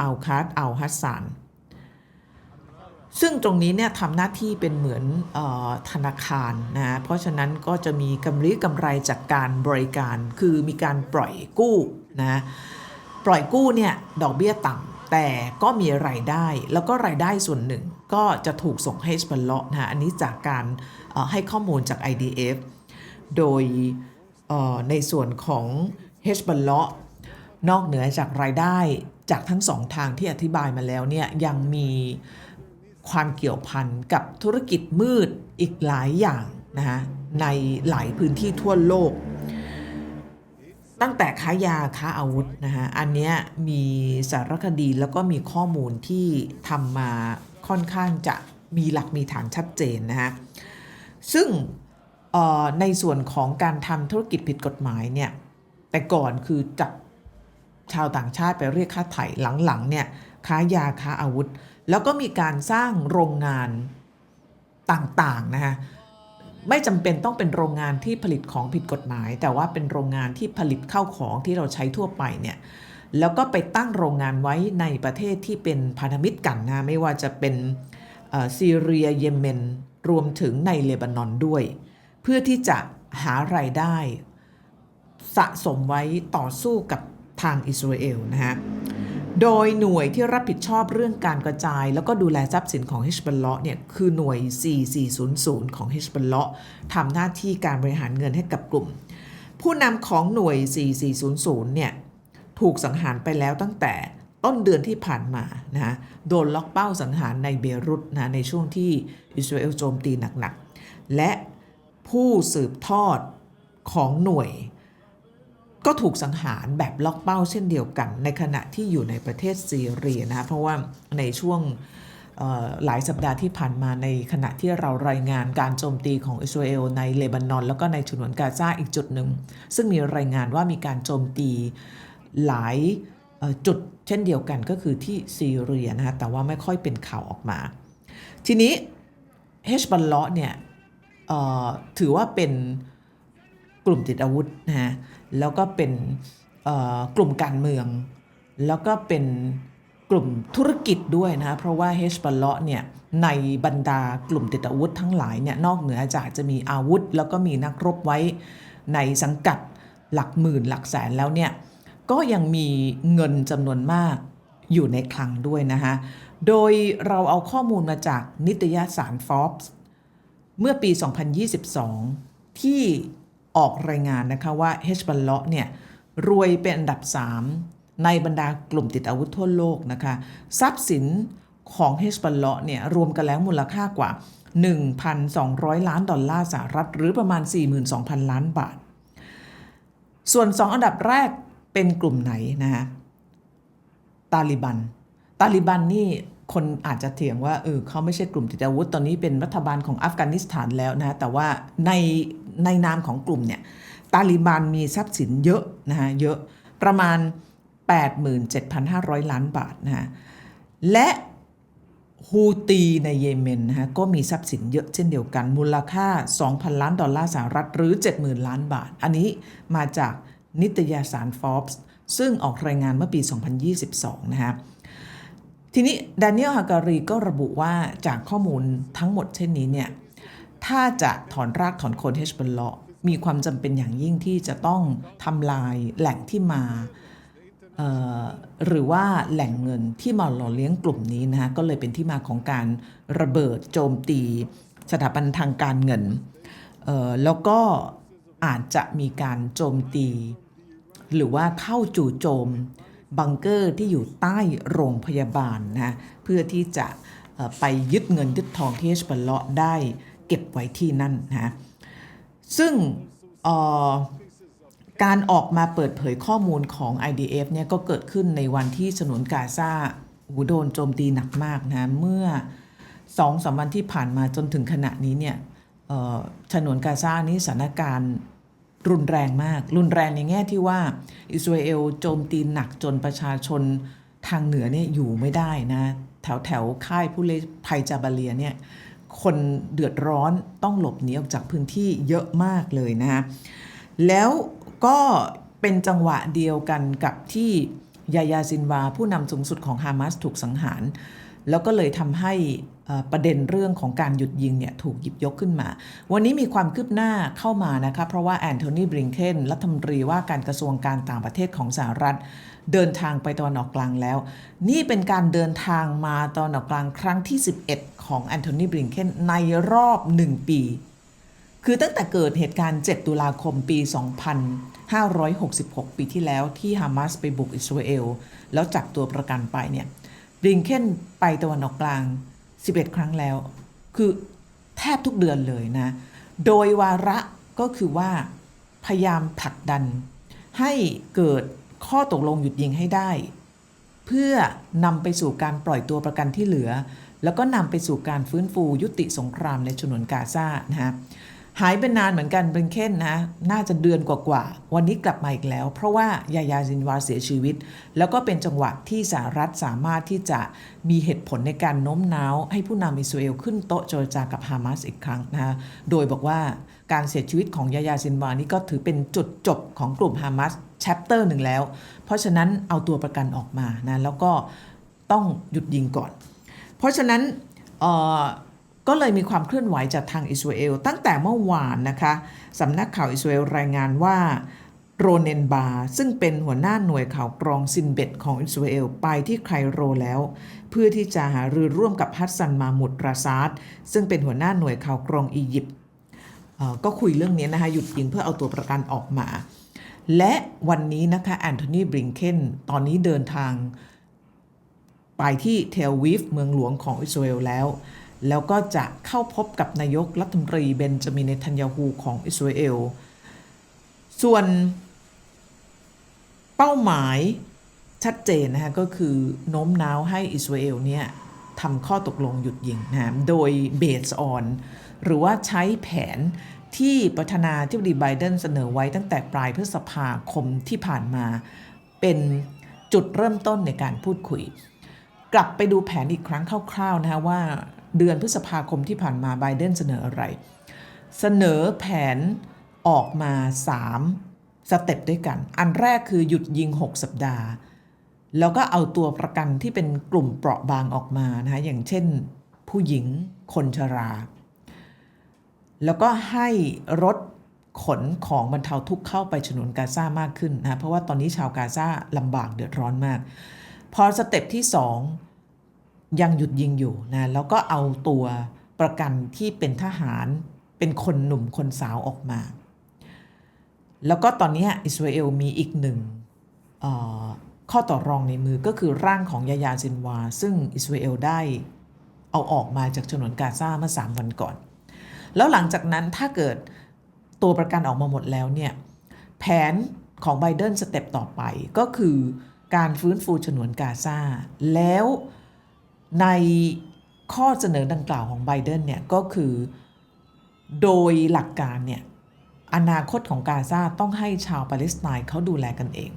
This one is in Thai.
อัลคาดอัลฮัสซานซึ่งตรงนี้เนี่ยทำหน้าที่เป็นเหมือนออธนาคารนะเพราะฉะนั้นก็จะมีกำไรกำไรจากการบริการ คือมีการปล่อยกู้นะปล่อยกู้เนี่ยดอกเบี้ยต่ำแต่ก็มีรายได้ แล้วก็รายได้ส่วนหนึ่ง ก็จะถูกส่งให้สปลเลาะนะอันนี้จากการให้ข้อมูลจาก IDF โดยเอ่อในส่วนของ h b a l l นอกเหนือจากรายได้จากทั้งสองทางที่อธิบายมาแล้วเนี่ยยังมีความเกี่ยวพันกับธุรกิจมืดอีกหลายอย่างนะฮะในหลายพื้นที่ทั่วโลก ตั้งแต่ค้ายาค้าอาวุธนะฮะอันเนี้ยมีสารคดีแล้วก็มีข้อมูลที่ทำมาค่อนข้างจะมีหลักมีฐานชัดเจนนะฮะซึ่งในส่วนของการทำธุรกิจผิดกฎหมายเนี่ยแต่ก่อนคือจับ ชาวต่างชาติไปเรียกค่าไถ่หลังๆเนี่ยค้ายาค้าอาวุธ แล้วก็มีการสร้างโรงงานต่างๆนะฮะไม่จำเป็นต้องเป็นโรงงานที่ผลิตของผิดกฎหมาย แต่ว่าเป็นโรงงานที่ผลิตข้าวของที่เราใช้ทั่วไปเนี่ยแล้วก็ไปตั้งโรงงานไว้ในประเทศที่เป็นพันธมิตรกันนะไม่ว่าจะเป็นซีเรียเยเมน รวมถึงในเลบานอนด้วย เพื่อที่จะหารายได้ สะสมไว้ต่อสู้กับ ทางอิสราเอลนะฮะโดยหน่วยที่รับผิดชอบเรื่องการกระจาย แล้วก็ดูแลทรัพย์สินของฮิชบัลเลาะเนี่ยคือหน่วย 4400 ของฮิชบัลเลาะทำหน้าที่การบริหารเงินให้กับกลุ่ม ผู้นำของหน่วย 4400 เนี่ยถูกสังหารไปแล้วตั้งแต่ต้นเดือนที่ผ่านมานะฮะโดนล็อกเป้าสังหารในเบรุตนะในช่วงที่อิสราเอลโจมตีหนักๆ และผู้สืบทอดของหน่วย ก็ถูกสังหารแบบล็อกเป้าเช่นเดียวกัน ในขณะที่อยู่ในประเทศซีเรียนะเพราะว่าในช่วงหลายสัปดาห์ที่ผ่านมาในขณะที่เรารายงานการโจมตีของอิสราเอลในเลบานอน แล้วก็ในฉนวนกาซาอีกจุดหนึ่ง ซึ่งมีรายงานว่ามีการโจมตีหลายจุดเช่นเดียวกันก็คือที่ซีเรียนะแต่ว่าไม่ค่อยเป็นข่าวออกมา ทีนี้เฮชบัลเลาะเนี่ยถือว่าเป็น ลุ่มติดอาวุธนะฮะแล้วก็เป็นกลุ่มการเมือง แล้วก็เป็นกลุ่มธุรกิจด้วยนะเพราะว่าเฮชบัลเลาะเนี่ยในบรรดากลุ่มติดอาวุธทั้งหลายเนี่ยนอกเหนือจากจะมีอาวุธ แล้วก็มีนักรบไว้ในสังกัดหลักหมื่นหลักแสนแล้วเนี่ยก็ยังมีเงินจำนวนมากอยู่ในคลังด้วยนะคะโดยเราเอาข้อมูลมาจากนิตยสาร Forbes เมื่อปี 2022 ที่ ออกรายงานนะคะว่า h b a l l a เลาะเนี่ยรวยเป็นอันดับ 3 ในบรรดากลุ่มติดอาวุธทั่วโลกนะคะทรัพย์สินของ h b a l l a เนี่ยรวมกันแล้วมูลค่ากว่า 1,200 ล้านดอลลาร์สหรัฐ หรือประมาณ 42,000 ล้านบาท ส่วน 2 อันดับแรกเป็นกลุ่มไหนนะฮะตาลิบัน ตาลิบันนี่คนอาจจะเถียงว่าเออเขาไม่ใช่กลุ่มติดอาวุธตอนนี้เป็นรัฐบาลของอัฟกานิสถานแล้วนะแต่ว่าใน ในนามของกลุ่มเนี่ยตาลิบันมีทรัพย์สินเยอะนะฮะเยอะประมาณ 87,500 ล้านบาทนะฮะและฮูตีในเยเมนนะฮะก็มีทรัพย์สินเยอะเช่นเดียวกัน มูลค่า 2,000 ล้านดอลลาร์สหรัฐหรือ 70,000 ล้านบาท อันนี้มาจากนิตยสาร Forbes ซึ่งออกรายงานเมื่อปี 2022 นะฮะทีนี้ดานิเอลฮาการีก็ระบุว่าจากข้อมูลทั้งหมดเช่นนี้เนี่ย ถ้าจะถอนรากถอนโคนเฮชบัลเลาะมีความจำเป็นอย่างยิ่งที่จะต้องทำลายแหล่งที่มาหรือว่าแหล่งเงินที่มาหล่อเลี้ยงกลุ่มนี้นะฮะก็เลยเป็นที่มาของการระเบิดโจมตี สถาบันทางการเงิน แล้วก็อาจจะมีการโจมตี หรือว่าเข้าจู่โจมบังเกอร์ที่อยู่ใต้โรงพยาบาลนะเพื่อที่จะไปยึดเงินยึดทองที่เฮชบัลเลาะได้ เก็บไว้ที่นั่นนะซึ่งการออกมาเปิดเผยข้อมูลของ IDF เนี่ยก็เกิดขึ้นในวันที่ฉนวนกาซาโดนโจมตีหนักมากนะเมื่อสองสามวันที่ผ่านมาจนถึงขณะนี้เนี่ยฉนวนกาซานี้สถานการณ์รุนแรงมาก รุนแรงในแง่ที่ว่า อิสราเอลโจมตีหนักจนประชาชนทางเหนือเนี่ยอยู่ไม่ได้นะ แถวแถวค่ายผู้เลี้ภัยจาบาเลียเนี่ย คนเดือดร้อนต้องหลบหนีออกจากพื้นที่เยอะมากเลยนะฮะแล้วก็เป็นจังหวะเดียวกันกับที่ยายาซินวาผู้นำสูงสุดของฮามาสถูกสังหาร แล้วก็เลยทำให้ประเด็นเรื่องของการหยุดยิงเนี่ยถูกหยิบยกขึ้นมา วันนี้มีความคืบหน้าเข้ามานะคะเพราะว่าแอนโทนีบริงเคนรัฐมนตรีว่าการกระทรวงการต่างประเทศของสหรัฐ เดินทางไปตะวันออกกลางแล้ว นี่เป็นการเดินทางมาตะวันออกกลางครั้งที่ 11 ของแอนโทนีบริงเคนในรอบ 1 ปี คือตั้งแต่เกิดเหตุการณ์ 7 ตุลาคมปี 2566 ปีที่แล้วที่ฮามาสไปบุกอิสราเอลแล้วจับตัวประกันไปเนี่ย บริงเคนไปตะวันออกกลาง 11 ครั้งแล้ว คือแทบทุกเดือนเลยนะ โดยวาระก็คือว่าพยายามผลักดัน ให้เกิดข้อตกลงหยุดยิงให้ได้ เพื่อนำไปสู่การปล่อยตัวประกันที่เหลือ แล้วก็นำไปสู่การฟื้นฟูยุติสงครามในฉนวนกาซานะฮะ หายไปนานเหมือนกันเบรนเคนนะน่าจะเดือนกว่าๆ วันนี้กลับมาอีกแล้ว เพราะว่ายายาซินวาเสียชีวิต แล้วก็เป็นจังหวะที่สหรัฐสามารถที่จะมีเหตุผลในการโน้มน้าว ให้ผู้นำอิสราเอลขึ้นโต๊ะเจรจากับฮามาสอีกครั้งนะโดยบอกว่าการเสียชีวิตของยายาซินวานี่ก็ถือเป็นจุดจบของกลุ่มฮามาสแชปเตอร์หนึ่งแล้ว เพราะฉะนั้นเอาตัวประกันออกมานะแล้วก็ต้องหยุดยิงก่อน เพราะฉะนั้นเอ่อ ก็เลยมีความเคลื่อนไหวจากทางอิสราเอล ตั้งแต่เมื่อวานนะคะสำนักข่าวอิสราเอลรายงานว่าโรเนนบาร์ซึ่งเป็นหัวหน้าหน่วยข่าวกรองซินเบ็ดของอิสราเอลไปที่ไคโรแล้ว เพื่อที่จะหารือร่วมกับฮัสซันมามุดราซาดซึ่งเป็นหัวหน้าหน่วยข่าวกรองอียิปต์ก็คุยเรื่องนี้นะคะหยุดยิงเพื่อเอาตัวประกันออกมา และวันนี้นะคะแอนโทนีบริงเคนตอนนี้เดินทางไปที่เทลวิฟเมืองหลวงของอิสราเอลแล้ว แล้วก็จะเข้าพบกับนายกรัฐมนตรีเบนจามินเนทันยาฮูของอิสราเอล ส่วนเป้าหมายชัดเจนนะคะก็คือโน้มน้าวให้อิสราเอลเนี่ยทำข้อตกลงหยุดยิงนะโดยเบสออนหรือว่าใช้แผนที่ประธานาธิบดีไบเดนเสนอไว้ตั้งแต่ปลายพฤษภาคมที่ผ่านมาเป็นจุดเริ่มต้นในการพูดคุย กลับไปดูแผนอีกครั้งคร่าวๆนะคะว่า เดือนพฤษภาคมที่ผ่านมาไบเดนเสนออะไร เสนอแผนออกมา 3 สเต็ปด้วยกัน อันแรกคือหยุดยิง 6 สัปดาห์ แล้วก็เอาตัวประกันที่เป็นกลุ่มเปราะบางออกมานะคะอย่างเช่น ผู้หญิงคนชรา แล้วก็ให้รถขนของบรรเทาทุกข์เข้าไปฉนวนกาซามากขึ้นนะเพราะว่าตอนนี้ชาวกาซาลำบากเดือดร้อนมาก พอสเต็ปที่ 2 ยังหยุดยิงอยู่นะแล้วก็เอาตัวประกันที่เป็นทหารเป็นคนหนุ่มคนสาวออกมา แล้วก็ตอนนี้อิสราเอลมีอีกหนึ่งข้อต่อรองในมือก็คือร่างของยายาซินวา ซึ่งอิสราเอลได้เอาออกมาจากฉนวนกาซาเมื่อ 3 วันก่อน แล้วหลังจากนั้นถ้าเกิดตัวประกันออกมาหมดแล้วเนี่ยแผนของไบเดนสเต็ปต่อไปก็คือการฟื้นฟูฉนวนกาซาแล้ว ในข้อเสนอดังกล่าวของไบเดนเนี่ยก็คือโดยหลักการเนี่ยอนาคตของกาซาต้องให้ชาวปาเลสไตน์เขาดูแลกันเอง